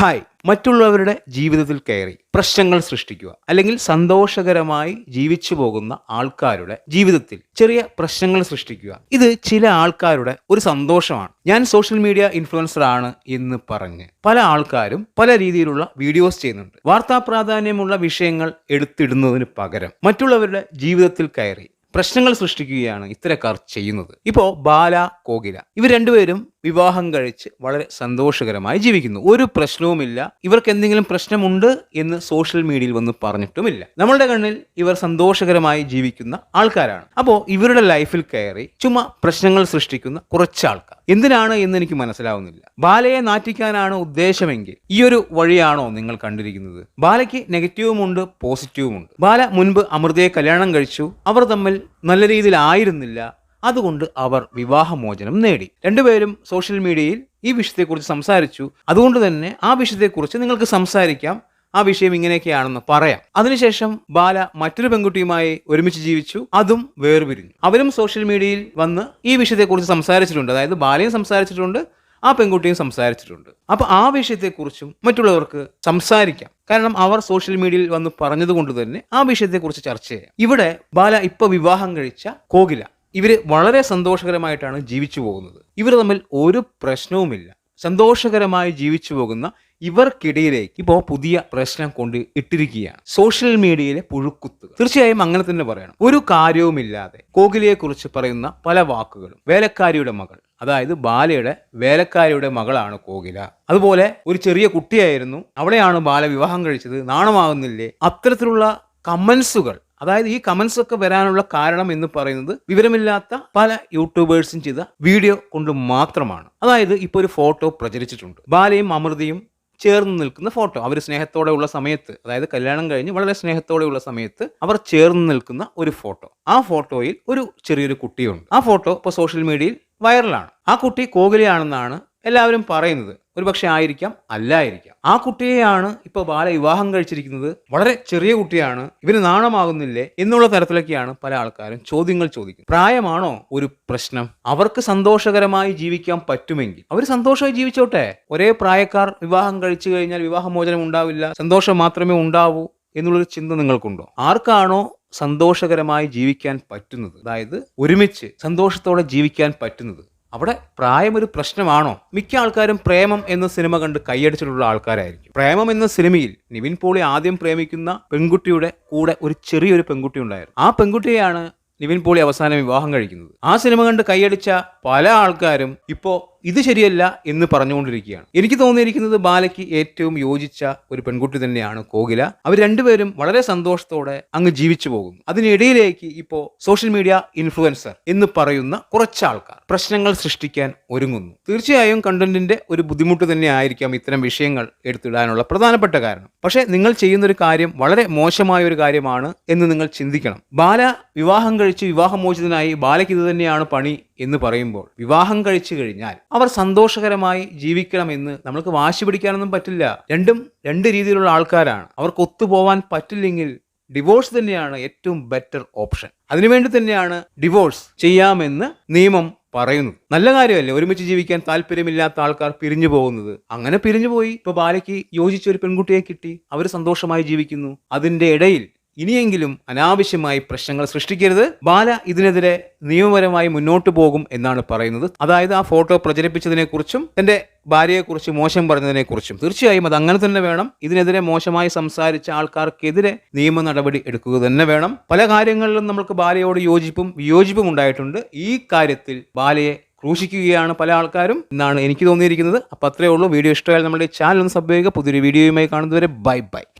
Hi. മറ്റുള്ളവരുടെ ജീവിതത്തിൽ കയറി പ്രശ്നങ്ങൾ സൃഷ്ടിക്കുക അല്ലെങ്കിൽ സന്തോഷകരമായി ജീവിച്ചു പോകുന്ന ആൾക്കാരുടെ ജീവിതത്തിൽ ചെറിയ പ്രശ്നങ്ങൾ സൃഷ്ടിക്കുക. ഇത് ചില ആൾക്കാരുടെ ഒരു സന്തോഷമാണ്. ഞാൻ സോഷ്യൽ മീഡിയ ഇൻഫ്ലുവൻസർ ആണ് എന്ന് പറഞ്ഞ് പല ആൾക്കാരും പല രീതിയിലുള്ള വീഡിയോസ് ചെയ്യുന്നുണ്ട്. വാർത്താ പ്രാധാന്യമുള്ള വിഷയങ്ങൾ എടുത്തിടുന്നതിന് പകരം മറ്റുള്ളവരുടെ ജീവിതത്തിൽ കയറി പ്രശ്നങ്ങൾ സൃഷ്ടിക്കുകയാണ് ഇത്തരക്കാർ ചെയ്യുന്നത്. ഇപ്പോ ബാല കോകില ഇവർ രണ്ടുപേരും വിവാഹം കഴിച്ച് വളരെ സന്തോഷകരമായി ജീവിക്കുന്നു. ഒരു പ്രശ്നവുമില്ല. ഇവർക്ക് എന്തെങ്കിലും പ്രശ്നമുണ്ട് എന്ന് സോഷ്യൽ മീഡിയയിൽ വന്ന് പറഞ്ഞിട്ടുമില്ല. നമ്മളുടെ കണ്ണിൽ ഇവർ സന്തോഷകരമായി ജീവിക്കുന്ന ആൾക്കാരാണ്. അപ്പോൾ ഇവരുടെ ലൈഫിൽ കയറി ചുമ്മാ പ്രശ്നങ്ങൾ സൃഷ്ടിക്കുന്ന കുറച്ച് ആൾക്കാർ എന്തിനാണ് എന്ന് എനിക്ക് മനസ്സിലാവുന്നില്ല. ബാലയെ നാറ്റിക്കാനാണ് ഉദ്ദേശമെങ്കിൽ ഈ ഒരു വഴിയാണോ നിങ്ങൾ കണ്ടിരിക്കുന്നത്? ബാലയ്ക്ക് നെഗറ്റീവുമുണ്ട് പോസിറ്റീവുമുണ്ട്. ബാല മുൻപ് അമൃതയെ കല്യാണം കഴിച്ചു. അവർ തമ്മിൽ നല്ല രീതിയിലായിരുന്നില്ല അതുകൊണ്ട് അവർ വിവാഹമോചനം നേടി. രണ്ടുപേരും സോഷ്യൽ മീഡിയയിൽ ഈ വിഷയത്തെക്കുറിച്ച് സംസാരിച്ചു. അതുകൊണ്ട് തന്നെ ആ വിഷയത്തെക്കുറിച്ച് നിങ്ങൾക്ക് സംസാരിക്കാം. ആ വിഷയം ഇങ്ങനെയൊക്കെയാണെന്ന് പറയാം. അതിനുശേഷം ബാല മറ്റൊരു പെൺകുട്ടിയുമായി ഒരുമിച്ച് ജീവിച്ചു. അതും വേർപിരിഞ്ഞു. അവരും സോഷ്യൽ മീഡിയയിൽ വന്ന് ഈ വിഷയത്തെക്കുറിച്ച് സംസാരിച്ചിട്ടുണ്ട്. അതായത് ബാലയും സംസാരിച്ചിട്ടുണ്ട് ആ പെൺകുട്ടിയും സംസാരിച്ചിട്ടുണ്ട്. അപ്പൊ ആ വിഷയത്തെക്കുറിച്ചും മറ്റുള്ളവർക്ക് സംസാരിക്കാം. കാരണം അവർ സോഷ്യൽ മീഡിയയിൽ വന്ന് പറഞ്ഞതുകൊണ്ട് തന്നെ ആ വിഷയത്തെക്കുറിച്ച് ചർച്ച ചെയ്യാം. ഇവിടെ ബാല ഇപ്പൊ വിവാഹം കഴിച്ച കോകില. ഇവർ വളരെ സന്തോഷകരമായിട്ടാണ് ജീവിച്ചു പോകുന്നത്. ഇവർ തമ്മിൽ ഒരു പ്രശ്നവുമില്ല. സന്തോഷകരമായി ജീവിച്ചു പോകുന്ന ഇവർക്കിടയിലേക്ക് ഇപ്പോൾ പുതിയ പ്രശ്നം കൊണ്ട് ഇട്ടിരിക്കുകയാണ്. സോഷ്യൽ മീഡിയയിലെ പുഴുക്കുത്ത് തീർച്ചയായും അങ്ങനെ തന്നെ പറയണം. ഒരു കാര്യവുമില്ലാതെ കോഹ്ലിയെക്കുറിച്ച് പറയുന്ന പല വാക്കുകളും. വേലക്കാരിയുടെ മകൾ. അതായത് ബാലയുടെ വേലക്കാരിയുടെ മകളാണ് കോകില. അതുപോലെ ഒരു ചെറിയ കുട്ടിയായിരുന്നു. അവളെയാണ് ബാല വിവാഹം കഴിച്ചത്. നാണമാകുന്നില്ലേ? അത്തരത്തിലുള്ള കമൻസുകൾ അതായത് ഈ കമന്റ്സ് ഒക്കെ വരാനുള്ള കാരണം എന്ന് പറയുന്നത് വിവരമില്ലാത്ത പല യൂട്യൂബേഴ്സും ചെയ്ത വീഡിയോ കൊണ്ട് മാത്രമാണ്. അതായത് ഇപ്പോൾ ഒരു ഫോട്ടോ പ്രചരിച്ചിട്ടുണ്ട്. ബാലയും അമൃതയും ചേർന്ന് നിൽക്കുന്ന ഫോട്ടോ അവർ സ്നേഹത്തോടെ ഉള്ള സമയത്ത് അതായത് കല്യാണം കഴിഞ്ഞ് വളരെ സ്നേഹത്തോടെ ഉള്ള സമയത്ത് അവർ ചേർന്ന് നിൽക്കുന്ന ഒരു ഫോട്ടോ ആ ഫോട്ടോയിൽ ഒരു ചെറിയൊരു കുട്ടിയുണ്ട്. ആ ഫോട്ടോ ഇപ്പോൾ സോഷ്യൽ മീഡിയയിൽ വൈറലാണ് ആ കുട്ടി കോകിലയാണെന്നാണ് എല്ലാവരും പറയുന്നത് ഒരു പക്ഷേ ആയിരിക്കാം അല്ലായിരിക്കാം. ആ കുട്ടിയെയാണ് ഇപ്പോൾ ബാല വിവാഹം കഴിച്ചിരിക്കുന്നത്. വളരെ ചെറിയ കുട്ടിയാണ്. ഇവന് നാണമാകുന്നില്ലേ എന്നുള്ള തരത്തിലൊക്കെയാണ് പല ആൾക്കാരും ചോദ്യങ്ങൾ ചോദിക്കുന്നത്. പ്രായമാണോ ഒരു പ്രശ്നം? അവർക്ക് സന്തോഷകരമായി ജീവിക്കാൻ പറ്റുമെങ്കിൽ. അവർ സന്തോഷമായി ജീവിച്ചോട്ടെ. ഒരേ പ്രായക്കാർ വിവാഹം കഴിച്ചു കഴിഞ്ഞാൽ വിവാഹമോചനം ഉണ്ടാവില്ല. സന്തോഷം മാത്രമേ ഉണ്ടാവൂ എന്നുള്ളൊരു ചിന്ത നിങ്ങൾക്കുണ്ടോ? ആർക്കാണോ സന്തോഷകരമായി ജീവിക്കാൻ പറ്റുന്നത്? അതായത് ഒരുമിച്ച് സന്തോഷത്തോടെ ജീവിക്കാൻ പറ്റുന്നത്? അവിടെ പ്രായം ഒരു പ്രശ്നമാണോ? മിക്ക ആൾക്കാരും പ്രേമം എന്ന സിനിമ കണ്ട് കൈയടിച്ചിട്ടുള്ള ആൾക്കാരായിരിക്കും. പ്രേമം എന്ന സിനിമയിൽ നിവിൻ പോളി ആദ്യം പ്രേമിക്കുന്ന പെൺകുട്ടിയുടെ കൂടെ ഒരു ചെറിയൊരു പെൺകുട്ടി ഉണ്ടായിരുന്നു. ആ പെൺകുട്ടിയെയാണ് നിവിൻ പോളി അവസാനം വിവാഹം കഴിക്കുന്നത്. ആ സിനിമ കണ്ട് കൈയടിച്ച പല ആൾക്കാരും ഇപ്പോൾ ഇത് ശരിയല്ല എന്ന് പറഞ്ഞുകൊണ്ടിരിക്കുകയാണ്. എനിക്ക് തോന്നിയിരിക്കുന്നത് ബാലയ്ക്ക് ഏറ്റവും യോജിച്ച ഒരു പെൺകുട്ടി തന്നെയാണ് കോകില. അവർ രണ്ടുപേരും വളരെ സന്തോഷത്തോടെ അങ്ങ് ജീവിച്ചു പോകുന്നു. അതിനിടയിലേക്ക് ഇപ്പോൾ സോഷ്യൽ മീഡിയ ഇൻഫ്ലുവൻസർ എന്ന് പറയുന്ന കുറച്ച് ആൾക്കാർ പ്രശ്നങ്ങൾ സൃഷ്ടിക്കാൻ ഒരുങ്ങുന്നു. തീർച്ചയായും കണ്ടന്റിന്റെ ഒരു ബുദ്ധിമുട്ട് തന്നെ ആയിരിക്കാം ഇത്തരം വിഷയങ്ങൾ എടുത്തിടാനുള്ള പ്രധാനപ്പെട്ട കാരണം. പക്ഷേ നിങ്ങൾ ചെയ്യുന്ന ഒരു കാര്യം വളരെ മോശമായ ഒരു കാര്യമാണ് എന്ന് നിങ്ങൾ ചിന്തിക്കണം. ബാല വിവാഹം കഴിച്ച് വിവാഹമോചിതനായി ബാലയ്ക്ക് ഇത് തന്നെയാണ് പണി എന്ന് പറയുമ്പോൾ വിവാഹം കഴിച്ചു കഴിഞ്ഞാൽ അവർ സന്തോഷകരമായി ജീവിക്കണമെന്ന് നമ്മൾക്ക് വാശി പിടിക്കാനൊന്നും പറ്റില്ല. രണ്ടും രണ്ട് രീതിയിലുള്ള ആൾക്കാരാണ്. അവർക്ക് ഒത്തുപോവാൻ പറ്റില്ലെങ്കിൽ ഡിവോഴ്സ് തന്നെയാണ് ഏറ്റവും ബെറ്റർ ഓപ്ഷൻ. അതിനുവേണ്ടി തന്നെയാണ് ഡിവോഴ്സ് ചെയ്യാമെന്ന് നിയമം പറയുന്നു നല്ല കാര്യമല്ലേ? ഒരുമിച്ച് ജീവിക്കാൻ താല്പര്യമില്ലാത്ത ആൾക്കാർ പിരിഞ്ഞു പോകുന്നത്. അങ്ങനെ പിരിഞ്ഞു പോയി. ഇപ്പൊ ബാലയ്ക്ക് യോജിച്ച ഒരു പെൺകുട്ടിയെ കിട്ടി. അവർ സന്തോഷമായി ജീവിക്കുന്നു. അതിന്റെ ഇടയിൽ ഇനിയെങ്കിലും അനാവശ്യമായി പ്രശ്നങ്ങൾ സൃഷ്ടിക്കരുത്. ബാല ഇതിനെതിരെ നിയമപരമായി മുന്നോട്ടു പോകും എന്നാണ് പറയുന്നത്. അതായത് ആ ഫോട്ടോ പ്രചരിപ്പിച്ചതിനെക്കുറിച്ചും തന്റെ ഭാര്യയെക്കുറിച്ച് മോശം പറഞ്ഞതിനെക്കുറിച്ചും. തീർച്ചയായും അത് അങ്ങനെ തന്നെ വേണം. ഇതിനെതിരെ മോശമായി സംസാരിച്ച ആൾക്കാർക്കെതിരെ നിയമ നടപടി എടുക്കുക തന്നെ വേണം. പല കാര്യങ്ങളിലും നമുക്ക് ബാലയോട് യോജിപ്പും വിയോജിപ്പും ഉണ്ടായിട്ടുണ്ട്. ഈ കാര്യത്തിൽ ബാലയെ ക്രൂശിക്കുകയാണ് പല ആൾക്കാരും എന്നാണ് എനിക്ക് തോന്നിയിരിക്കുന്നത്. അപ്പോൾ അത്രയേ ഉള്ളൂ. വീഡിയോ ഇഷ്ടമായാൽ നമ്മുടെ ചാനൽ ഒന്ന് സബ് ചെയ്യുക. പുതിയൊരു വീഡിയോയുമായി കാണുന്നതുവരെ ബൈ ബൈ.